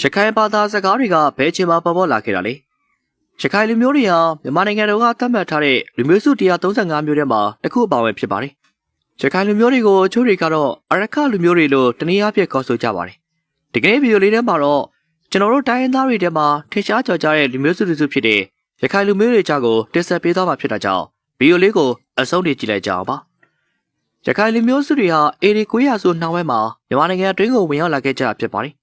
ရခိုင်ဘာသာစကားတွေကဘယ်ချိန်မှပေါ်ပေါ်လာခဲ့တာလဲရခိုင်လူမျိုးတွေဟာမြန်မာနိုင်ငံတော်ကသတ်မှတ်ထားတဲ့လူမျိုးစု135မျိုးထဲမှာတစ်ခုအပါအဝင်ဖြစ်ပါတယ်ရခိုင်လူမျိုးတွေကိုအချို့တွေကတော့အရခလူမျိုးတွေလို့တနည်းအားဖြင့်ခေါ်ဆိုကြပါတယ်ဒီကနေ့ဗီဒီယိုလေးထဲမှာတော့ကျွန်တော်တို့တိုင်းရင်းသားတွေထဲမှာထင်ရှားကျော်ကြားတဲ့လူမျိုးစုတစ်စုဖြစ်တဲ့ရခိုင်လူမျိုးတွေကြောင့်ကိုတင်ဆက်ပေးသွားမှာဖြစ်တာကြောင့်ဗီဒီယိုလေးကိုအဆုံးထိကြည့်လိုက်ကြအောင်ပါရခိုင်လူမျိုးစုတွေဟာအေရီ900ဆိုနှောင်းဝဲမှာမြန်မာနိုင်ငံအတွင်းကိုဝင်ရောက်လာခဲ့ကြတာဖြစ်ပါတယ်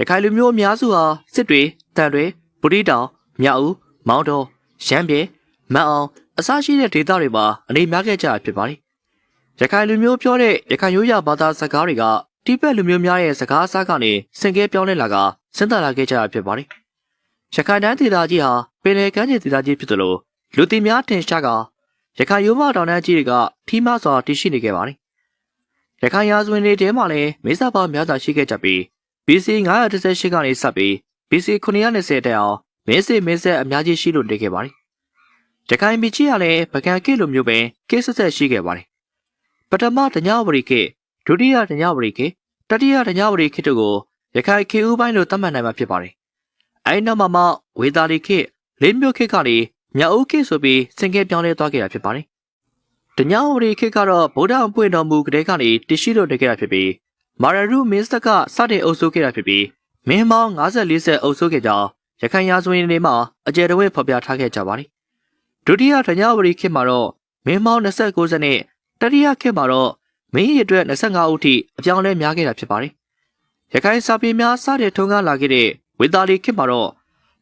ရခိုင်လူမျိုးအများစုဟာစစ်တွေတန်တွေဗုဒ္ဓတောင်မြောက်ဦးမောင်းတော်ရမ်းပြေမန်အောင်အစရှိတဲ့ဒေသတွေမှာအနေများခဲ့ကြတာဖြစ်ပါတယ်။ရခိုင်လူမျိုးပြောတဲ့ရခိုင်ရိုးရာဘာသာစကားတွေကတိဘက်လူမျိုးများရဲ့စကားအစားကနေစင်ကဲပြောင်းလဲလာကဆင်းသက်လာခဲ့ကြတာဖြစ်ပါတယ်။ရခိုင်တိုင်းဒေသကြီးဟာပင်လယ်ကမ်းခြေဒေသကြီးဖြစ်သလိုလူသိများထင်ရှားကရခိုင်ရိုးမတောင်တန်းကြီးတွေကထီးမစွာတည်ရှိနေခဲ့ပါတယ်။ရခိုင်ရာဇဝင်တွေထဲမှာလည်းမိစ္ဆာပေါင်းများစွာရှိခဲ့ကြပြီး BC 918ကနေစပ်ပြီး BC 920တက်အောင်မင်းစစ်မင်းဆက်အများကြီးရှိလို့နေခဲ့ပါတယ်။ရခိုင်ပြည်ကြီးကလည်းပကံကိလိုမျိုးပဲကိဆက်ဆက်ရှိခဲ့ပါတယ်။ပထမတညဝရီခေတ်ဒုတိယတညဝရီခေတ်တတိယတညဝရီခေတ်တို့ကိုရခိုင်ခေဦးပိုင်းလို့သတ်မှတ်နိုင်မှာဖြစ်ပါတယ်။အဲဒီနောက်မှာမှဝေသာလီခေတ်လေးမျိုးခေတ်ကနေမြောက်ဦးခေတ်ဆိုပြီးစင်ကဲပြောင်းလဲသွားခဲ့တာဖြစ်ပါတယ်။တညဝရီခေတ်ကတော့ဗုဒ္ဓအပွင့်တော်မူကလေးကနေတရှိလို့နေခဲ့တာဖြစ်ပြီး မာရရူမင်းစတကစတင်အုပ်စိုးခဲ့တာဖြစ်ပြီးမင်းမောင်း54ဆက်အုပ်စိုးခဲ့ကြောင်းရခိုင်ရာဇဝင်တွေမှာအကျယ်တဝဲဖော်ပြထားခဲ့ကြပါတယ်။ဒုတိယဓညဝရီခေတ်မှာတော့မင်းမောင်း29စက်နဲ့တတိယခေတ်မှာတော့မင်းရည်အတွက်25ဦးထိအပြောင်းလဲများခဲ့တာဖြစ်ပါတယ်။ရခိုင်စာပေများစတဲ့ထုံးကားလာခဲ့တဲ့ဝေသာလီခေတ်မှာတော့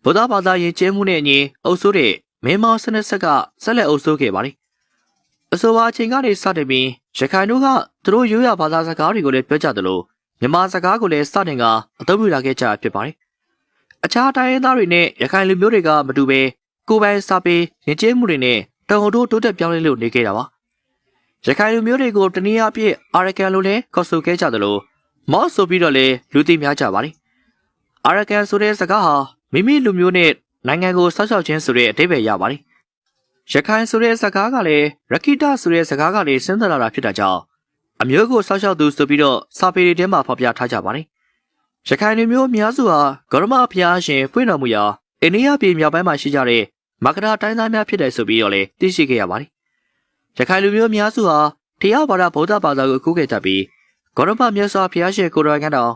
ဗုဒ္ဓဘာသာယဉ်ကျေးမှုနဲ့အညီအုပ်စိုးတဲ့မင်းမောင်း12ဆက်ကဆက်လက်အုပ်စိုးခဲ့ပါတယ်။ အဆိုပါအချိန်ကနေစတင်ပြီးရခိုင်တို့ကသူတို့ရိုးရာဘာသာစကားတွေကိုလည်းပြောကြသလိုမြန်မာစကားကိုလည်းစတင်ကအသုံးပြုလာခဲ့ကြဖြစ်ပါတယ်။အခြားတိုင်းရင်းသားတွေနဲ့ရခိုင်လူမျိုးတွေကမတူဘဲကိုယ်ပိုင်စာပေယဉ်ကျေးမှုတွေနဲ့တောင်တို့တိုးတက်ပြောင်းလဲလို့နေခဲ့တာပါ။ရခိုင်လူမျိုးတွေကိုတနည်းအားဖြင့်အာရကန်လို့လည်းခေါ်ဆိုခဲ့ကြသလိုမော့ဆိုပြီးတော့လည်းလူသိများကြပါတယ်။အာရကန်ဆိုတဲ့စကားဟာမိမိလူမျိုးနဲ့နိုင်ငံကိုဆောက်ရှောက်ခြင်းဆိုတဲ့အဓိပ္ပာယ်ရပါတယ်။ ရခိုင်ဆိုတဲ့စကားကလည်းရခိတဆိုတဲ့စကားကလည်းဆင်းသက်လာတာဖြစ်တာကြောင့်အမျိုးကိုဆောက်ရှောက်သူဆိုပြီးတော့စာပေတွေထဲမှာဖော်ပြထားကြပါတယ်။ရခိုင်လူမျိုးအများစုဟာဂရမဖျားရှင်ဖွင့်တော်မူရာအိန္ဒိယပြည်မြောက်ပိုင်းမှာရှိကြတဲ့မကရာတိုင်းသားများဖြစ်တယ်ဆိုပြီးတော့လည်းသိရှိခဲ့ရပါတယ်။ရခိုင်လူမျိုးအများစုဟာတရားဘာသာဗုဒ္ဓဘာသာကိုကူးခဲ့ကြပြီးဂရမမြတ်စွာဘုရားရှင်ကိုယ်တော်ကတော်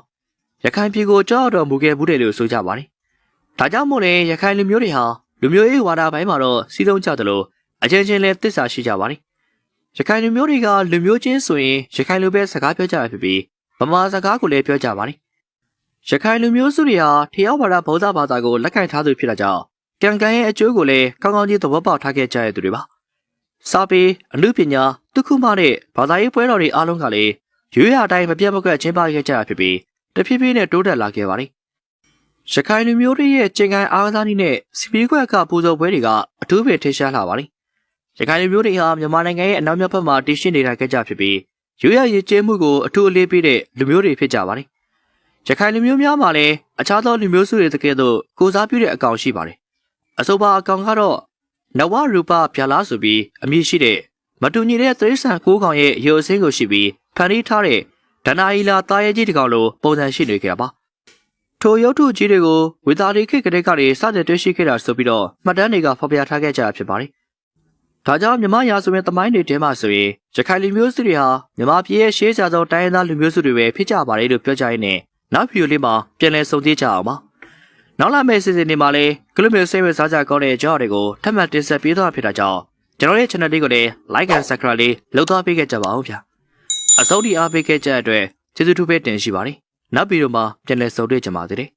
ရခိုင်ပြည်ကိုကြောက်တော်မူခဲ့ဘူးတယ်လို့ဆိုကြပါတယ်။ဒါကြောင့်မို့လဲရခိုင်လူမျိုးတွေဟာ လူမျိုးရေးဝါဒပိုင်းမှာတော့စီးလုံးကြတယ်လို့အချင်းချင်းလဲသစ္စာရှိကြပါတယ်ရခိုင်လူမျိုးတွေကလူမျိုးချင်းဆိုရင်ရခိုင်လူပဲစကားပြောကြတာဖြစ်ပြီးဗမာစကားကိုလည်းပြောကြပါတယ်။ရခိုင်လူမျိုးစုတွေဟာထယောဘာသာဗုဒ္ဓဘာသာကိုလက်ခံထားသူဖြစ်တာကြောင့်ကံကံရဲ့အကျိုးကိုလည်းကောင်းကောင်းကြီးသဘောပေါက်ထားခဲ့ကြရသူတွေပါ။စာပေအမှုပညာတုခုမှတဲ့ဘာသာရေးပွဲတော်တွေအားလုံးကလည်းရွေးရတိုင်းမပြတ်မကွက်ကျင်းပခဲ့ကြရဖြစ်ပြီးတဖြည်းဖြည်းနဲ့တိုးတက်လာခဲ့ပါတယ်။ ရခိုင်လူမျိုးတွေရဲ့ကျင်ကန်အားကစားနည်းနဲ့စီပီးကွက်ကပူဇော်ပွဲတွေကအထူးပဲထိရှားလာပါတယ်ရခိုင်လူမျိုးတွေဟာမြန်မာနိုင်ငံရဲ့အနောက်မြောက်ဘက်မှာတည်ရှိနေတာခဲ့ကြဖြစ်ပြီးရိုးရရည်ကျဲမှုကိုအထူးအလေးပေးတဲ့လူမျိုးတွေဖြစ်ကြပါတယ်။ရခိုင်လူမျိုးများမှာလည်းအခြားသောလူမျိုးစုတွေတကယ်တော့ကိုစားပြုတဲ့အကောင်ရှိပါတယ်။အဆိုပါအကောင်ကတော့နဝရူပဗျာလားဆိုပြီးအမည်ရှိတဲ့မတူညီတဲ့သရိษံကိုးကောင်ရဲ့ရုပ်အစင်းကိုရှိပြီးဖန်တီးထားတဲ့ဒနာအီလာတာရဲကြီးတကောင်လိုပုံစံရှိနေကြပါ။ ထိုရုပ်ထုကြီးတွေကိုဝေသာရီခေတ်ကလေးကနေစတင်တွေ့ရှိခဲ့တာဆိုပြီးတော့မှတ်တမ်းတွေကဖော်ပြထားခဲ့ကြတာဖြစ်ပါတယ်။ဒါကြောင့်မြမရာဆိုရင်တမိုင်းတွေထဲမှာဆိုရင်ရခိုင်လူမျိုးစုတွေဟာမြမပြည်ရဲ့ရှေးစာဆုံးတိုင်းရင်းသားလူမျိုးစုတွေပဲဖြစ်ကြပါတယ်လို့ပြောကြရင်းနဲ့နောက်ဗီဒီယိုလေးမှာပြန်လည်ဆုံသိကြအောင်ပါ။နောက်လာမယ့်စီစဉ်တွေမှာလည်းကလုမျိုးစိတ်ဝင်စားကြကောင်းတဲ့ကြောက်တွေကိုထပ်မံတင်ဆက်ပေးသွားဖြစ်တာကြောင့်ကျွန်တော်ရဲ့ channel လေးကိုလည်း like and subscribe လေးလုပ်သွားပေးခဲ့ကြပါဦးဗျာ။အစိုးရအားပေးခဲ့ကြတဲ့အတွက်ကျေးဇူးထူးပဲတင်ရှိပါတယ်။ နောက်ဗီဒီယိုမှာပြန်လည်ဆုံတွေ့ကြပါသေးတယ်